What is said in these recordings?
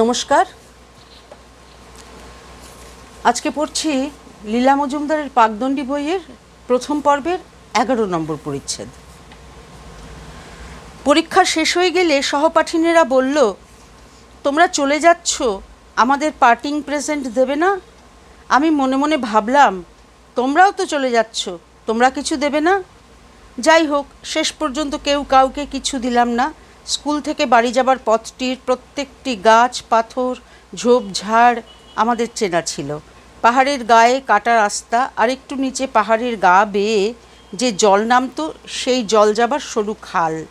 নমস্কার। আজকে পড়ছি লীলা মজুমদারের পাকদণ্ডী বইয়ের প্রথম পর্বের এগারো নম্বর পরিচ্ছেদ। পরীক্ষা শেষ হয়ে গেলে সহপাঠিনীরা বলল, তোমরা চলে যাচ্ছ, আমাদের পার্টিং প্রেজেন্ট দেবে না? আমি মনে মনে ভাবলাম, তোমরাও তো চলে যাচ্ছ, তোমরা কিছু দেবে না? যাই হোক, শেষ পর্যন্ত কেউ কাউকে কিছু দিলাম না। স্কুল থেকে বাড়ি যাবার পথটির প্রত্যেকটি গাছ, পাথর ঝোপঝাড় আমাদের চেনা ছিল। পাহাড়ের গায়ে কাটা রাস্তা আর একটু নিচে পাহাড়ের গা বেয়ে যে জল নামতো, সেই জল যাবার সরু খাল।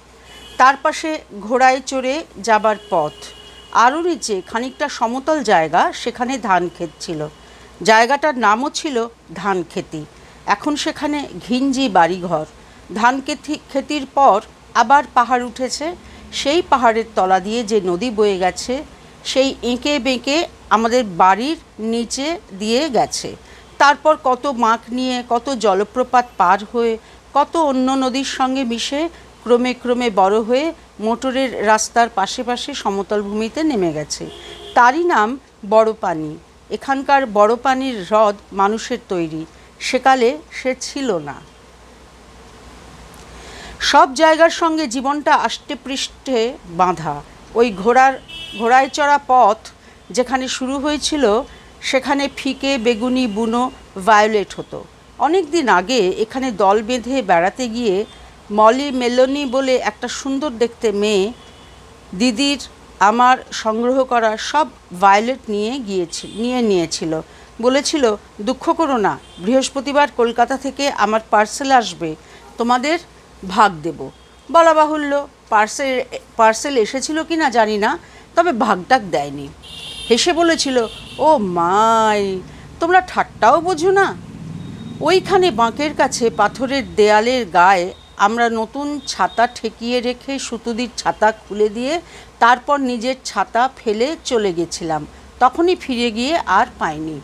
তার পাশে ঘোড়ায় চড়ে যাবার পথ। আরও নিচে খানিকটা সমতল জায়গা, সেখানে ধান ক্ষেত ছিল। জায়গাটার নামও ছিল ধান খেতি। এখন সেখানে ঘিঞ্জি বাড়িঘর। ধান খেতি, খেতির পর আবার পাহাড় উঠেছে। সেই পাহাড়ের তলা দিয়ে যে নদী বয়ে গেছে, সেই এঁকে বেঁকে আমাদের বাড়ির নিচে দিয়ে গেছে। তারপর কত মাখ নিয়ে, কত জলপ্রপাত পার হয়ে, কত অন্য নদীর সঙ্গে মিশে ক্রমে ক্রমে বড় হয়ে মোটরের রাস্তার পাশে পাশে সমতল ভূমিতে নেমে গেছে। তারই নাম বড় পানি এখানকার বড় পানির হ্রদ মানুষের তৈরি। সেকালে সে ছিল না। সব জায়গার সঙ্গে জীবনটা আষ্টে পৃষ্ঠে বাঁধা। ওই ঘোড়ার, ঘোড়ায় চড়া পথ যেখানে শুরু হয়েছিল, সেখানে ফিকে বেগুনি, বুনো, ভায়োলেট হতো। অনেক দিন আগে এখানে দল বেঁধে বেড়াতে গিয়ে মলি মেলোনি বলে একটা সুন্দর দেখতে মেয়ে দিদির আমার সংগ্রহ করা সব ভায়োলেট নিয়ে গিয়েছি, নিয়ে নিয়েছিল। বলেছিল, দুঃখ করো না, বৃহস্পতিবার কলকাতা থেকে আমার পার্সেল আসবে। তোমাদের ভাগ দেব। বলা বাহুল্য, পার্সেল পার্সেল এসেছিল কি না জানি না, তবে ভাগটাক দেয়নি। হেসে বলেছিল, ও মাই, তোমরা ঠাট্টাও বোঝো না। ওইখানে বাঁকের কাছে পাথরের দেয়ালের গায়ে আমরা নতুন ছাতা ঠেকিয়ে রেখে সুতুদির ছাতা খুলে দিয়ে তারপর নিজের ছাতা ফেলে চলে গেছিলাম। তখনই ফিরে গিয়ে আর পাইনি।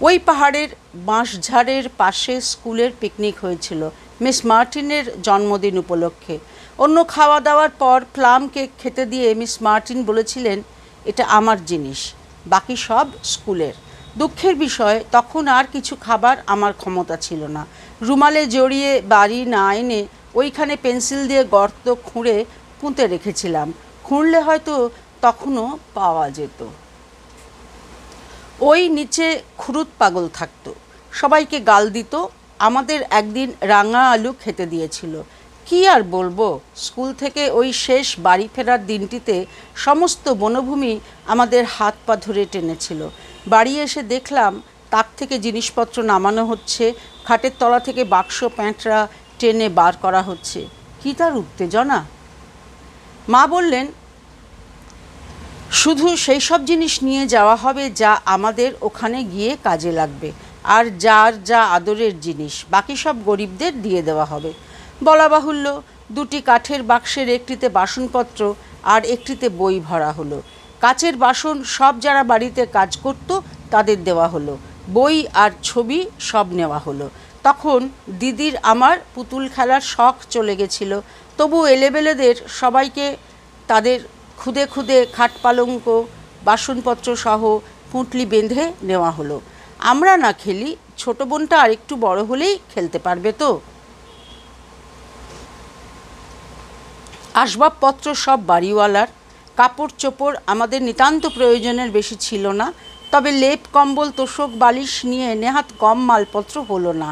ওই পাহাড়ের বাঁশঝাড়ের পাশে স্কুলের পিকনিক হয়েছিল। মিস মার্টিনের জন্মদিন উপলক্ষে। অন্য খাওয়া দাওয়ার পর প্লাম কেক খেতে দিয়ে মিস মার্টিন বলেছিলেন, এটা আমার জিনিস, বাকি সব স্কুলের। দুঃখের বিষয়, তখন আর কিছু খাবার আমার ক্ষমতা ছিল না। রুমালে জড়িয়ে বাড়ি না এনে ওইখানে পেন্সিল দিয়ে গর্ত খুঁড়ে পুঁতে রেখেছিলাম। খুঁড়লে হয়তো তখনও পাওয়া যেত। ওই নিচে খুরুত পাগল থাকতো। সবাইকে গাল দিত আমাদের একদিন রাঙা আলু খেতে দিয়েছিল। কি আর বলব? স্কুল থেকে ওই শেষ বাড়ি ফেরার দিনটিতে সমস্ত বনভূমি আমাদের হাত পা ধরে টেনেছিল। বাড়ি এসে দেখলাম তাক থেকে জিনিসপত্র নামানো হচ্ছে, খাটের তলা থেকে বাক্স প্যাঁটরা টেনে বার করা হচ্ছে। কি তার উত্তেজনা? মা বললেন, শুধু সেই সব জিনিস নিয়ে যাওয়া হবে যা আমাদের ওখানে গিয়ে কাজে লাগবে। আর যার যা আদরের জিনিস, বাকি সব গরিবদের দিয়ে দেওয়া হবে। বলা বাহুল্য, দুটি কাঠের বাক্সের একটিতে বাসনপত্র আর একটিতে বই ভরা হলো। কাচের বাসন সব যারা বাড়িতে কাজ করত, তাদের দেওয়া হলো। বই আর ছবি সব নেওয়া হলো। তখন দিদির আমার পুতুল খেলার শখ চলে গেছিল। তবু এলেবেলেদের সবাইকে তাদের খুদে খুদে খাট পালঙ্ক বাসনপত্র সহ পুঁটলি বেঁধে নেওয়া হলো। আমরা না খেলি, ছোট বোনটা আর একটু বড় হলেই খেলতে পারবে তো। আসবাবপত্র সব বাড়িওয়ালার। কাপড় চোপড় আমাদের নিতান্ত প্রয়োজনের বেশি ছিল না, তবে লেপ, কম্বল, তোষক, বালিশ নিয়ে নেহাত কম মালপত্র হলো না।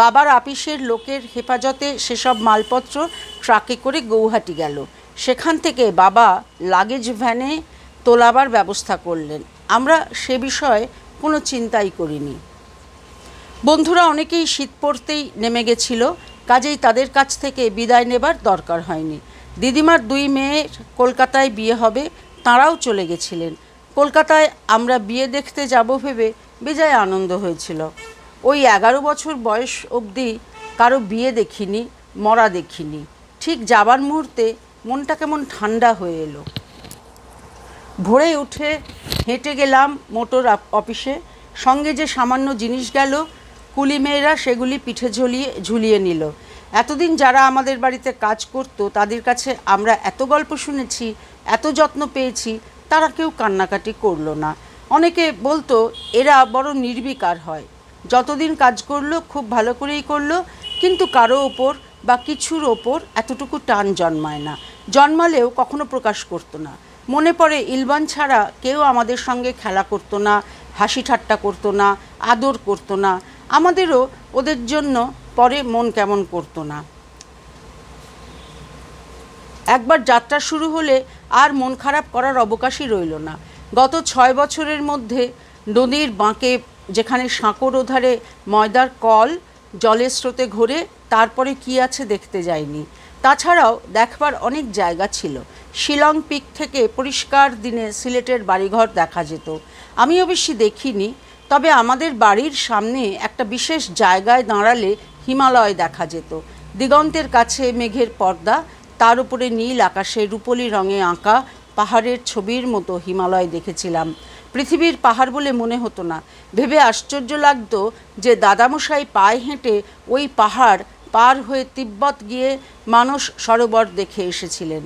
বাবার আপিসের লোকের হেফাজতে সেসব মালপত্র ট্রাকে করে গৌহাটি গেল। সেখান থেকে বাবা লাগেজ ভ্যানে তোলাবার ব্যবস্থা করলেন। আমরা সে বিষয়ে কোনো চিন্তাই করিনি। বন্ধুরা, অনেকেই শীত পড়তেই নেমে গেছিল, কাজেই তাদের কাছ থেকে বিদায় নেবার দরকার হয়নি। দিদিমার দুই মেয়ের কলকাতায় বিয়ে হবে, তাঁরাও চলে গেছিলেন। কলকাতায় আমরা বিয়ে দেখতে যাব ভেবে বেজায় আনন্দ হয়েছিল। ওই এগারো বছর বয়স অবধি কারও বিয়ে দেখিনি, মরা দেখিনি। ঠিক যাবার মুহূর্তে মনটা কেমন ঠান্ডা হয়ে এলো। ভোরে উঠে হেঁটে গেলাম মোটর অফিসে। সঙ্গে যে সামান্য জিনিস গেল, কুলি মেয়েরা সেগুলি পিঠে ঝুলিয়ে ঝুলিয়ে নিল। এতদিন যারা আমাদের বাড়িতে কাজ করত, তাদের কাছে আমরা এত গল্প শুনেছি, এত যত্ন পেয়েছি, তারা কেউ কান্নাকাটি করল না। অনেকে বলতো, এরা বড় নির্বিকার হয়। যতদিন কাজ করল, খুব ভালো করেই করল, কিন্তু কারও ওপর বা কিছুর ওপর এতটুকু টান জন্মায় না। জন্মালেও কখনো প্রকাশ করতো না। মনে পড়ে, ইলবান ছাড়া কেউ আমাদের সঙ্গে খেলা করতো না, হাসি ঠাট্টা করতো না, আদর করতো না। আমাদেরও ওদের জন্য পরে মন কেমন করতো না। একবার যাত্রা শুরু হলে আর মন খারাপ করার অবকাশই রইল না। গত ছয় বছরের মধ্যে নদীর বাঁকে যেখানে সাঁকোর ওধারে ময়দার কল জলের স্রোতে ঘোরে, তারপরে কি আছে দেখতে যায়নি তাছাড়াও দেখবার অনেক জায়গা ছিল। শিলং পিক থেকে পরিষ্কার দিনে সিলেটের বাড়িঘর দেখা যেত। আমি অবশ্যই দেখিনি, তবে আমাদের বাড়ির সামনে একটা বিশেষ জায়গায় দাঁড়ালে হিমালয় দেখা যেত। দিগন্তের কাছে মেঘের পর্দা, তার উপরে নীল আকাশে রূপলি রঙে আঁকা পাহাড়ের ছবির মতো হিমালয় দেখেছিলাম। পৃথিবীর পাহাড় বলে মনে হতো না। ভেবে আশ্চর্য লাগতো যে দাদামশাই পায়ে হেঁটে ওই পাহাড় পার হয়ে তিব্বত গিয়ে মানস সরোবর দেখে এসেছিলেন।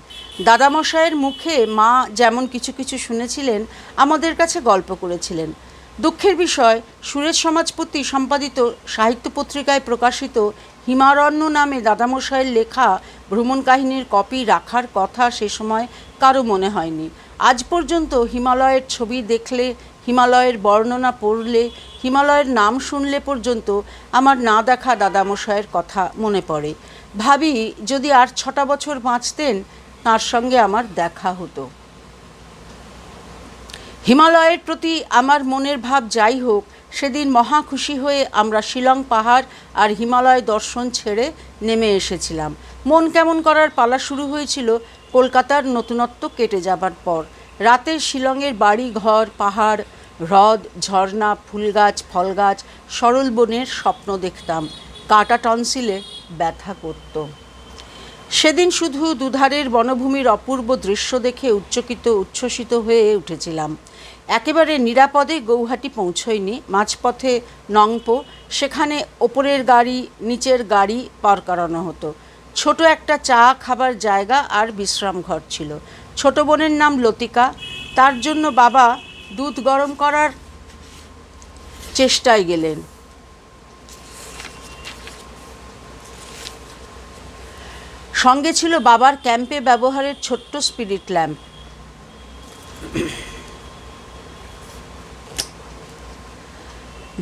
দাদামশাইয়ের মুখে মা যেমন কিছু কিছু শুনেছিলেন, আমাদের কাছে গল্প করেছিলেন। দুঃখের বিষয়, সুরেশ সমাজপতি সম্পাদিত সাহিত্য পত্রিকায় প্রকাশিত হিমারণ্য নামে দাদামশাইয়ের লেখা ভ্রমণ কাহিনীর কপি রাখার কথা সে সময় কারও মনে হয়নি। আজ পর্যন্ত হিমালয়ের ছবি দেখলে, হিমালয়ের বর্ণনা পড়লে হিমালয়ের নাম শুনলে পর্যন্ত আমার না দেখা দাদামশাইয়ের কথা মনে পড়ে। ভাবি, যদি আর ছটা বছর বাঁচতেন, তার সঙ্গে আমার দেখা হতো। হিমালয়ের প্রতি আমার মনের ভাব যাই হোক, সেদিন মহা খুশি হয়ে আমরা শিলং পাহাড় আর হিমালয় দর্শন ছেড়ে নেমে এসেছিলাম। মন কেমন করার পালা শুরু হয়েছিল কলকাতার নতুনত্ব কেটে যাবার পর। রাতে শিলংয়ের বাড়ি ঘর পাহাড় হ্রদ, ঝর্ণা, ফুলগাছ, ফলগাছ, সরল বনের স্বপ্ন দেখতাম। কাটা টনসিলে ব্যথা করতো। সেদিন শুধু দুধারের বনভূমির অপূর্ব দৃশ্য দেখে উচ্চকিত, উচ্ছ্বসিত হয়ে উঠেছিলাম। একেবারে নিরাপদে গৌহাটি পৌঁছয়নি। মাঝপথে নংপো, সেখানে ওপরের গাড়ি, নিচের গাড়ি পার করানো হতো। ছোট একটা চা খাবার জায়গা আর বিশ্রাম ঘর ছিল। ছোট বোনের নাম লতিকা। তার জন্য বাবা দুধ গরম করার চেষ্টায় গেলেন। সঙ্গে ছিল বাবার ক্যাম্পে ব্যবহারের ছোট্ট স্পিরিট ল্যাম্প।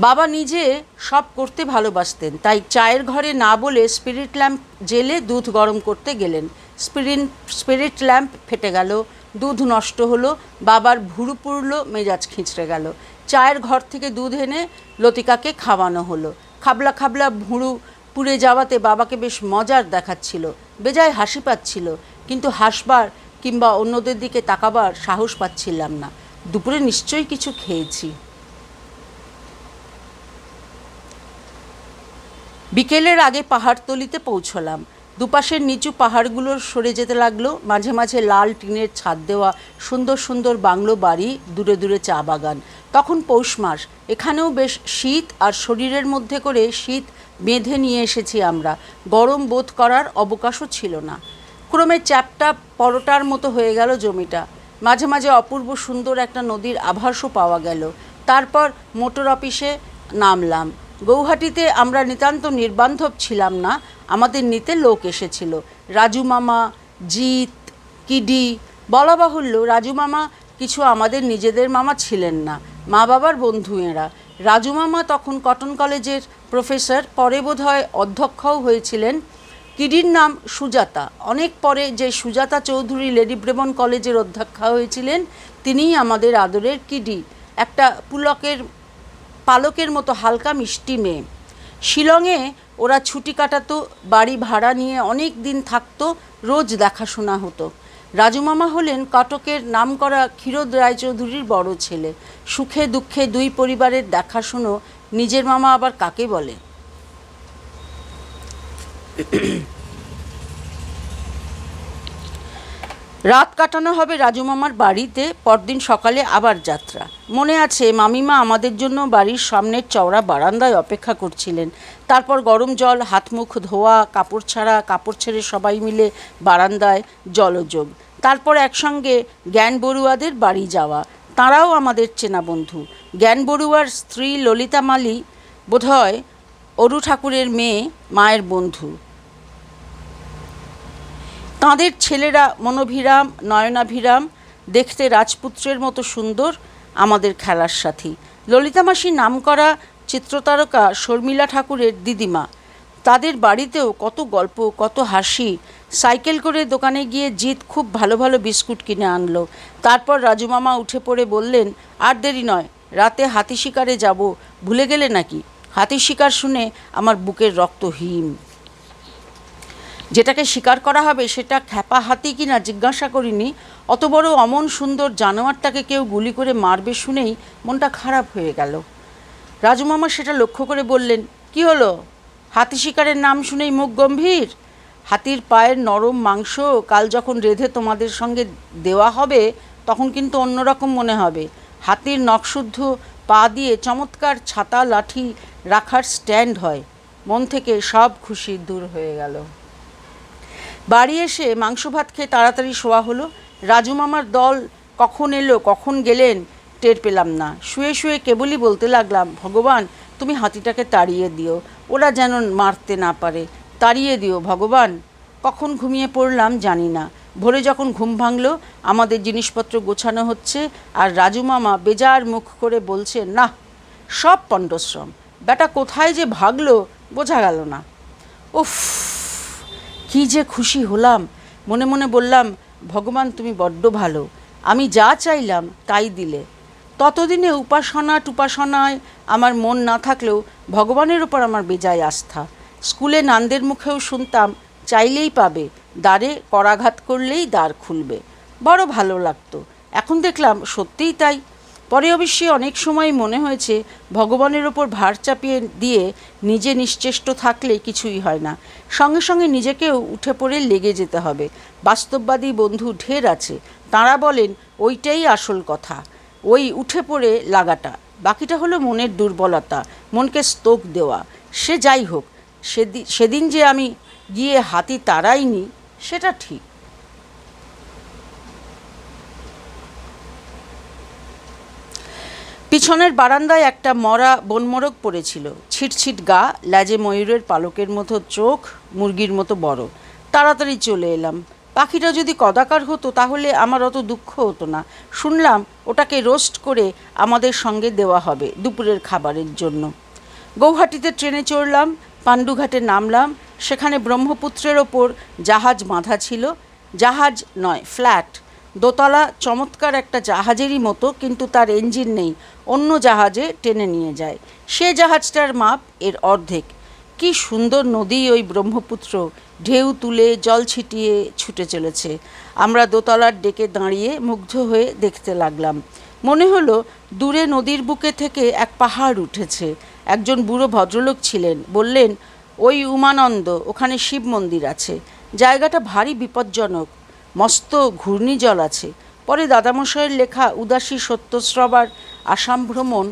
বাবা নিজে সব করতে ভালোবাসতেন, তাই চায়ের ঘরে না বলে স্পিরিট ল্যাম্প জেলে দুধ গরম করতে গেলেন। স্পিরিট স্পিরিট ল্যাম্প ফেটে গেল দুধ নষ্ট হলো, বাবার ভুরু পুড়লো, মেজাজ খিঁচড়ে গেল। চায়ের ঘর থেকে দুধ এনে লতিকাকে খাওয়ানো হলো। খাবলা খাবলা ভুঁড়ু পুড়ে যাওয়াতে বাবাকে বেশ মজার দেখাচ্ছিল, বেজায় হাসি পাচ্ছিল। কিন্তু হাসবার কিংবা অন্যদের দিকে তাকাবার সাহস পাচ্ছিলাম না। দুপুরে নিশ্চয়ই কিছু খেয়েছি। বিকেলের আগে পাহাড়তলিতে পৌঁছলাম। দুপাশের নিচু পাহাড়গুলোর সরে যেতে লাগল। মাঝে মাঝে লাল টিনের ছাদ দেওয়া সুন্দর সুন্দর বাংলো বাড়ি, দূরে দূরে চা বাগান। তখন পৌষ মাস। এখানেও বেশ শীত আর শরীরের মধ্যে করে শীত বেঁধে নিয়ে এসেছি আমরা। গরম বোধ করার অবকাশও ছিল না। ক্রমে চ্যাপটা পরোটার মতো হয়ে গেল জমিটা। মাঝে মাঝে অপূর্ব সুন্দর একটা নদীর আভাসও পাওয়া গেল। তারপর মোটর অফিসে নামলাম। গৌহাটিতে আমরা নিতান্ত নির্বান্ধব ছিলাম না, আমাদের নিতে লোক এসেছিল। রাজু মামা, জিৎ, কিডি, বলা বাহুল্য, রাজু মামা কিছু আমাদের নিজেদের মামা ছিলেন না, মা বাবার বন্ধু এরা। রাজু মামা তখন কটন কলেজের প্রফেসর, পরে বোধহয় অধ্যক্ষও হয়েছিলেন। কিডির নাম সুজাতা। অনেক পরে যে সুজাতা চৌধুরী লেডি ব্রেমন কলেজের অধ্যক্ষা হয়েছিলেন, তিনিই আমাদের আদরের কিডি। একটা পুলকের পালকের মতো হালকা মিষ্টি মেয়ে। শিলংয়ে ওরা ছুটি কাটাতো, বাড়ি ভাড়া নিয়ে অনেক দিন থাকতো, রোজ দেখাশোনা হতো। রাজুমামা হলেন কটকের নামকরা ক্ষীরোদ রায়চৌধুরীর বড় ছেলে। সুখে দুঃখে দুই পরিবারের দেখাশুনো নিজের মামা আবার কাকে বলে? রাত কাটানো হবে রাজু মামার বাড়িতে, পরদিন সকালে আবার যাত্রা। মনে আছে, মামিমা আমাদের জন্য বাড়ির সামনের চওড়া বারান্দায় অপেক্ষা করছিলেন। তারপর গরম জল হাত মুখ ধোয়া, কাপড় ছাড়া, কাপড় ছেড়ে সবাই মিলে বারান্দায় জলযোগ। তারপর একসঙ্গে জ্ঞান বড়ুয়াদের বাড়ি যাওয়া। তাঁরাও আমাদের চেনা বন্ধু। জ্ঞান বড়ুয়ার স্ত্রী ললিতা মালি, বোধহয় অরু ঠাকুরের মেয়ে, মায়ের বন্ধু। তাঁদের ছেলেরা মনোভিরাম, নয়নাভিরাম, দেখতে রাজপুত্রের মতো সুন্দর, আমাদের খেলার সাথী। ললিতা মাসির নাম করা চিত্রতারকা শর্মিলা ঠাকুরের দিদিমা। তাদের বাড়িতেও কত গল্প, কত হাসি। সাইকেল করে দোকানে গিয়ে জিৎ খুব ভালো ভালো বিস্কুট কিনে আনলো। তারপর রাজু মামা উঠে পড়ে বললেন, আর দেরি নয়, রাতে হাতি শিকারে যাব। ভুলে গেলে নাকি? হাতি শিকার শুনে আমার বুকের রক্ত হিম। যেটাকে শিকার করা হবে সেটা খ্যাপা হাতি কিনা জিজ্ঞাসা করিনি, অত বড় অমন সুন্দর জানোয়ারটাকে কেউ গুলি করে মারবে শুনেই মনটা খারাপ হয়ে গেল। রাজু মামা সেটা লক্ষ্য করে বললেন, কি হলো? হাতি শিকারের নাম শুনেই মুখ গম্ভীর? হাতির পায়ের নরম মাংস কাল যখন রেধে তোমাদের সঙ্গে দেওয়া হবে, তখন কিন্তু অন্যরকম মনে হবে। হাতির নখশুদ্ধ পা দিয়ে চমৎকার ছাতা লাঠি রাখার স্ট্যান্ড হয়। মন থেকে সব খুশি দূর হয়ে গেল। বাড়ি এসে মাংস ভাত খেয়ে তাড়াতাড়ি শোয়া হলো। রাজু মামার দল কখন এলো, কখন গেলেন টের পেলাম না। শুয়ে শুয়ে কেবলই বলতে লাগলাম, ভগবান, তুমি হাতিটাকে তাড়িয়ে দিও। ওরা যেন মারতে না পারে। তাড়িয়ে দিও, ভগবান। কখন ঘুমিয়ে পড়লাম জানি না। ভোরে যখন ঘুম ভাঙলো, আমাদের জিনিসপত্র গোছানো হচ্ছে আর রাজু মামা বেজার মুখ করে বলছে না সব পণ্ডশ্রম। বেটা কোথায় যে ভাগলো, বোঝা গেল না। উফ কি যে খুশি হলাম। মনে মনে বললাম, ভগবান, তুমি বড্ড ভালো। আমি যা চাইলাম, তাই দিলে। ততদিনে উপাসনা টুপাসনায় আমার মন না থাকলেও ভগবানের ওপর আমার বেজায় আস্থা। স্কুলে নান্দের মুখেও শুনতাম, চাইলেই পাবে, দ্বারে করাঘাত করলেই দ্বার খুলবে। বড় ভালো লাগতো। এখন দেখলাম সত্যিই তাই। পরে অবশ্যই অনেক সময় মনে হয়েছে, ভগবানের ওপর ভার চাপিয়ে দিয়ে নিজে নিশ্চেষ্ট থাকলে কিছুই হয় না। সঙ্গে সঙ্গে নিজেকেও উঠে পড়ে লেগে যেতে হবে। বাস্তববাদী বন্ধু ঢের আছে। তাঁরা বলেন, ওইটাই আসল কথা। ওই উঠে পড়ে লাগাটা। বাকিটা হলো মনের দুর্বলতা, মনকে স্তোক দেওয়া। সে যাই হোক সেদিন সেদিন যে আমি গিয়ে হাতি তাড়াইনি, সেটা ঠিক। পিছনের বারান্দায় একটা মরা বনমোরগ পড়েছিল। ছিটছিট গা, ল্যাজে ময়ূরের পালকের মতো চোখ, মুরগির মতো বড়। তাড়াতাড়ি চলে এলাম। পাখিটা যদি কদাকার হতো, তাহলে আমার অত দুঃখ হতো না। শুনলাম ওটাকে রোস্ট করে আমাদের সঙ্গে দেওয়া হবে দুপুরের খাবারের জন্য। গৌহাটিতে ট্রেনে চড়লাম, পাণ্ডুঘাটে নামলাম। সেখানে ব্রহ্মপুত্রের ওপর জাহাজ বাঁধা ছিল। জাহাজ নয়, ফ্ল্যাট। দোতলা চমৎকার একটা জাহাজেরই মতো, কিন্তু তার ইঞ্জিন নেই। অন্য জাহাজে টেনে নিয়ে যায়। সে জাহাজটার মাপ এর অর্ধেক। কি সুন্দর নদী ওই ব্রহ্মপুত্র। ঢেউ তুলে জল ছিটিয়ে ছুটে চলেছে। আমরা দোতলার ডেকে দাঁড়িয়ে মুগ্ধ হয়ে দেখতে লাগলাম। মনে হলো দূরে নদীর বুকে থেকে এক পাহাড় উঠেছে। একজন বুড়ো ভদ্রলোক ছিলেন। বললেন, ওই উমানন্দ, ওখানে শিব মন্দির আছে। জায়গাটা ভারী বিপজ্জনক। মস্ত ঘূর্ণিজল আছে। পরে দাদামশাইয়ের লেখা উদাসী সত্যশ্রবার আসাম ভ্রমণ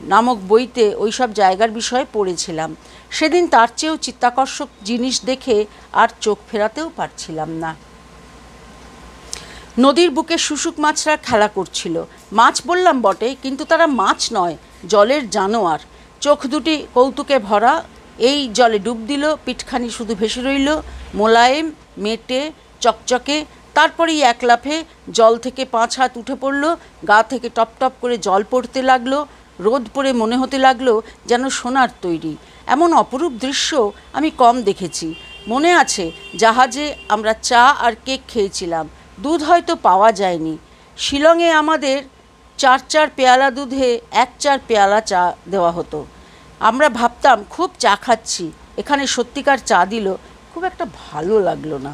নামক বইতে ওইসব জায়গার বিষয়ে পড়েছিলাম। সেদিন তার চেয়েও চিত্তাকর্ষক জিনিস দেখে আর চোখ ফেরাতেও পারছিলাম না। নদীর বুকে শুশুক মাছরা খেলা করছিল। মাছ বললাম বটে, কিন্তু তারা মাছ নয়, জলের জানোয়ার। চোখ দুটি কৌতুকে ভরা, এই জলে ডুব দিল, পিঠখানি শুধু ভেসে রইল, মোলায়েম, মেটে, চকচকে তারপরেই এক লাফে জল থেকে পাঁচ হাত উঠে পড়ল, গা থেকে টপ টপ করে জল পড়তে লাগল, রোদ পড়ে মনে হতে লাগল যেন সোনার তৈরি। এমন অপরূপ দৃশ্য আমি কম দেখেছি। মনে আছে, জাহাজে আমরা চা আর কেক খেয়েছিলাম। দুধ হয়তো পাওয়া যায়নি। শিলংয়ে আমাদের চার চার পেয়ালা দুধে এক চার পেয়ালা চা দেওয়া হতো। আমরা ভাবতাম, খুব চা খাচ্ছি। এখানে সত্যিকার চা দিল, খুব একটা ভালো লাগল না।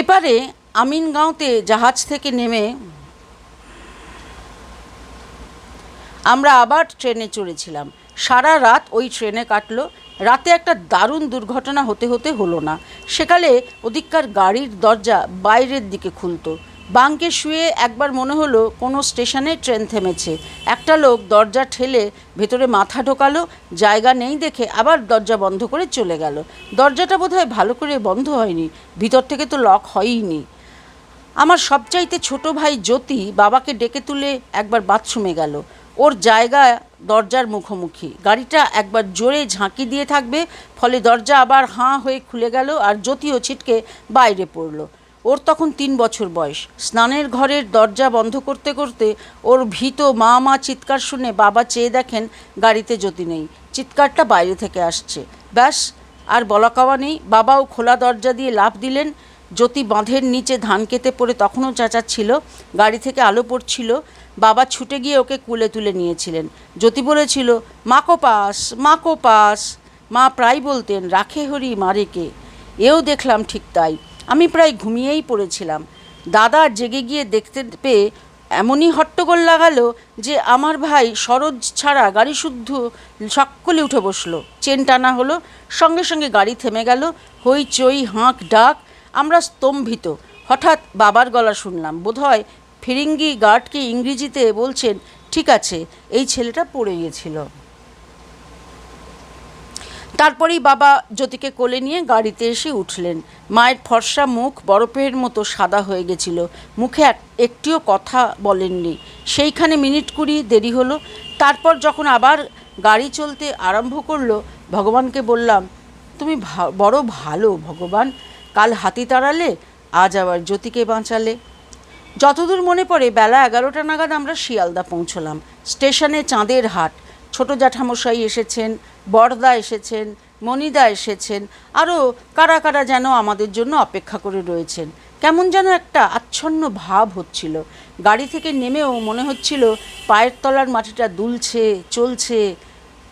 এপারে আমিনগাঁওতে জাহাজ থেকে নেমে আমরা আবার ট্রেনে চড়েছিলাম। সারা রাত ওই ট্রেনে কাটলো। রাতে একটা দারুণ দুর্ঘটনা হতে হতে হলো না। সেকালে ওদিককার গাড়ির দরজা বাইরের দিকে খুলতো। বাঙ্কে শুয়ে একবার মনে হলো কোনো স্টেশনে ট্রেন থেমেছে। একটা লোক দরজা ঠেলে ভেতরে মাথা ঢোকালো, জায়গা নেই দেখে আবার দরজা বন্ধ করে চলে গেল। দরজাটা বোধহয় ভালো করে বন্ধ হয়নি, ভিতর থেকে তো লক হয়ইনি। আমার সবচাইতে ছোট ভাই জ্যোতি বাবাকে ডেকে তুলে একবার বাথরুমে গেল। ওর জায়গা দরজার মুখোমুখি। গাড়িটা একবার জোরে ঝাঁকি দিয়ে থাকবে, ফলে দরজা আবার হাঁ হয়ে খুলে গেল আর জ্যোতিও ছিটকে বাইরে পড়ল। ওর তখন তিন বছর বয়স। স্নানের ঘরের দরজা বন্ধ করতে করতে ওর ভীত মা মা চিৎকার শুনে বাবা চেয়ে দেখেন গাড়িতে জ্যোতি নেই। চিৎকারটা বাইরে থেকে আসছে। ব্যাস, আর বলা কওয়া নেই। বাবাও খোলা দরজা দিয়ে লাফ দিলেন। জ্যোতি বাঁধের নিচে ধান কেটে পড়ে তখনও চাচাচ্ছিল। গাড়ি থেকে আলো পড়ছিল। বাবা ছুটে গিয়ে ওকে কুলে তুলে নিয়েছিলেন। জ্যোতি বলেছিল মাকো পাস মাকো পাস। মা প্রায় বলতেন, রাখে হরি মারেকে এও দেখলাম ঠিক তাই। আমি প্রায় ঘুমিয়েই পড়েছিলাম। দাদা জেগে গিয়ে দেখতে পেয়ে এমনই হট্টগোল লাগালো যে আমার ভাই সরোজ ছাড়া গাড়ি শুদ্ধ সকলে উঠে বসল। চেন টানা হলো, সঙ্গে সঙ্গে গাড়ি থেমে গেল হইচই হাঁক, ডাক, আমরা স্তম্ভিত। হঠাৎ বাবার গলা শুনলাম। বোধহয় ফিরিঙ্গি গার্ডকে ইংরেজিতে বলছেন, ঠিক আছে, এই ছেলেটা পড়ে গিয়েছিল তারপরেই বাবা জ্যোতিকে কোলে নিয়ে গাড়িতে এসে উঠলেন। মায়ের ফর্সা মুখ বরফের মতো সাদা হয়ে গেছিল। মুখে এক- একটিও কথা বলেননি। সেইখানে মিনিট কুড়ি দেরি হলো। তারপর যখন আবার গাড়ি চলতে আরম্ভ করল, ভগবানকে বললাম, তুমি বড় ভালো ভগবান। কাল হাতি তাড়ালে, আজ আবার জ্যোতিকে বাঁচালে। যতদূর মনে পড়ে, বেলা এগারোটা নাগাদ আমরা শিয়ালদা পৌঁছলাম। স্টেশনে চাঁদের হাট। ছোট জ্যাঠামশাই এসেছেন। বড়দা এসেছেন, মণিদা এসেছেন, আরও কারা কারা যেন আমাদের জন্য অপেক্ষা করে রয়েছেন। কেমন যেন একটা আচ্ছন্ন ভাব হচ্ছিল। গাড়ি থেকে নেমেও মনে হচ্ছিল পায়ের তলার মাটিটা দুলছে, চলছে,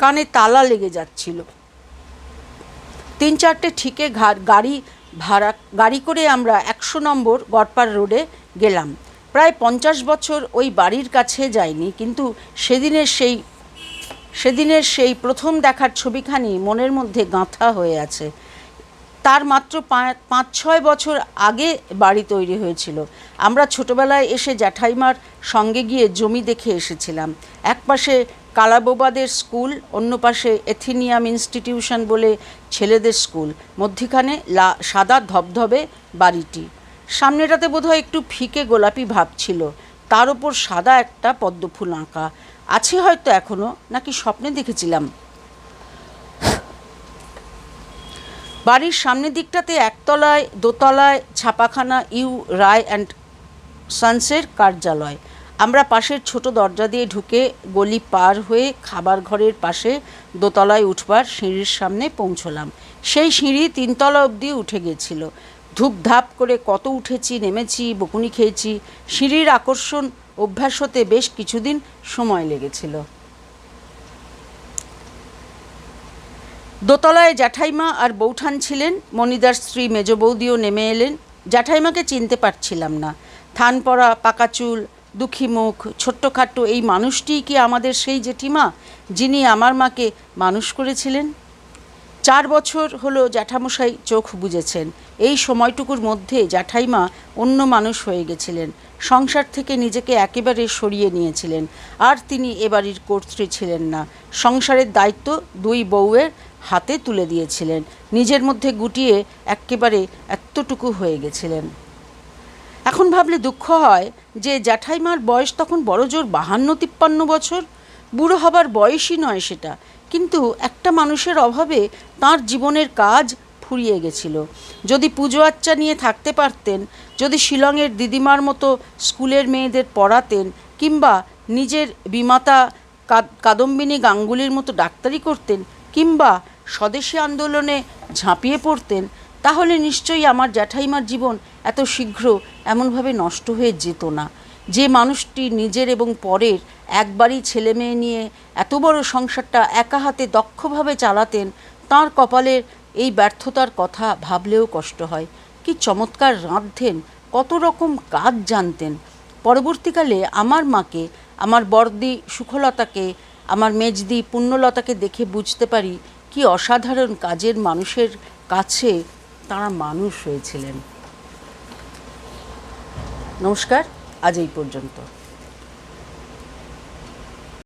কানে তালা লেগে যাচ্ছিল। তিন চারটে ঠিকে গাড়ি ভাড়া, গাড়ি করে আমরা একশো নম্বর গড়পাড় রোডে গেলাম। প্রায় পঞ্চাশ বছর ওই বাড়ির কাছে যাইনি, কিন্তু সেদিনের সেই সেদিনের সেই প্রথম দেখার ছবিখানি মনের মধ্যে গাঁথা হয়ে আছে। তার মাত্র পাঁচ ছয় বছর আগে বাড়ি তৈরি হয়েছিল। আমরা ছোটবেলায় এসে জ্যাঠাইমার সঙ্গে গিয়ে জমি দেখে এসেছিলাম। এক পাশে কালাবোবাদের স্কুল, অন্য পাশে এথিনিয়াম ইনস্টিটিউশন বলে ছেলেদের স্কুল। মধ্যিখানে লা সাদা ধবধবে বাড়িটি। সামনেটাতে বোধহয় একটু ফিকে গোলাপি ভাব ছিল। তার ওপর সাদা একটা পদ্মফুল আঁকা। আছে হয়তো এখনও নাকি স্বপ্নে দেখেছিলাম? বাড়ির সামনের দিকটাতে একতলায়, দোতলায়, ছাপাখানা, ইউ, রায় অ্যান্ড সানসের কার্যালয়। আমরা পাশের ছোট দরজা দিয়ে ঢুকে গলি পার হয়ে খাবার ঘরের পাশে দোতলায় উঠবার সিঁড়ির সামনে পৌঁছলাম। সেই সিঁড়ি তিনতলা অবধি উঠে গেছিল। ধূপ ধাপ করে কত উঠেছি, নেমেছি, বকুনি খেয়েছি, সিঁড়ির আকর্ষণ অভ্যাস হতে বেশ কিছুদিন সময় লেগেছিল। দোতলায় জ্যাঠাইমা আর বৌঠান ছিলেন, মণিদার স্ত্রী মেজ বৌদিও নেমে এলেন। জ্যাঠাইমাকে চিনতে পারছিলাম না। থান পরা পাকা চুল দুঃখী মুখ, ছোট্টখাট্ট এই মানুষটিই কি আমাদের সেই জেঠিমা, যিনি আমার মাকে মানুষ করেছিলেন? চার বছর হলো জ্যাঠামশাই চোখ বুজেছেন। এই সময়টুকুর মধ্যে জ্যাঠাইমা অন্য মানুষ হয়ে গেছিলেন। সংসার থেকে নিজেকে একেবারে সরিয়ে নিয়েছিলেন। আর তিনি এ বাড়ির কর্ত্রী ছিলেন না। সংসারের দায়িত্ব দুই বউয়ের হাতে তুলে দিয়েছিলেন। নিজের মধ্যে গুটিয়ে একেবারে এতটুকু হয়ে গেছিলেন। এখন ভাবলে দুঃখ হয় যে জ্যাঠাইমার বয়স তখন বড় জোর বাহান্ন তিপ্পান্ন বছর। বুড়ো হবার বয়সই নয় সেটা। কিন্তু একটা মানুষের অভাবে তার জীবনের কাজ ফুরিয়ে গেছিল। যদি পুজো আচ্চা নিয়ে থাকতে পারতেন, যদি শিলংয়ের দিদিমার মতো স্কুলের মেয়েদের পড়াতেন কিংবা নিজের বিমাতা কাদম্বিনী গাঙ্গুলির মতো ডাক্তারি করতেন কিংবা স্বদেশী আন্দোলনে ঝাঁপিয়ে পড়তেন, তাহলে নিশ্চয়ই আমার জ্যাঠাইমার জীবন এত শীঘ্র এমনভাবে নষ্ট হয়ে যেত না। যে মানুষটি নিজের এবং পরের একবারই ছেলে মেয়ে নিয়ে এত বড় সংসারটা একা হাতে দক্ষভাবে চালাতেন, তার কপালের এই ব্যর্থতার কথা ভাবলেও কষ্ট হয়। কি চমৎকার রাঁধতেন, কত রকম কাজ জানতেন। পরবর্তীকালে আমার মাকে, আমার বর্দি সুখলতাকে, আমার মেজদি পুণ্যলতাকে দেখে বুঝতে পারি কি অসাধারণ কাজের মানুষের কাছে তারা মানুষ হয়েছিলেন। নমস্কার, আজ এই পর্যন্ত।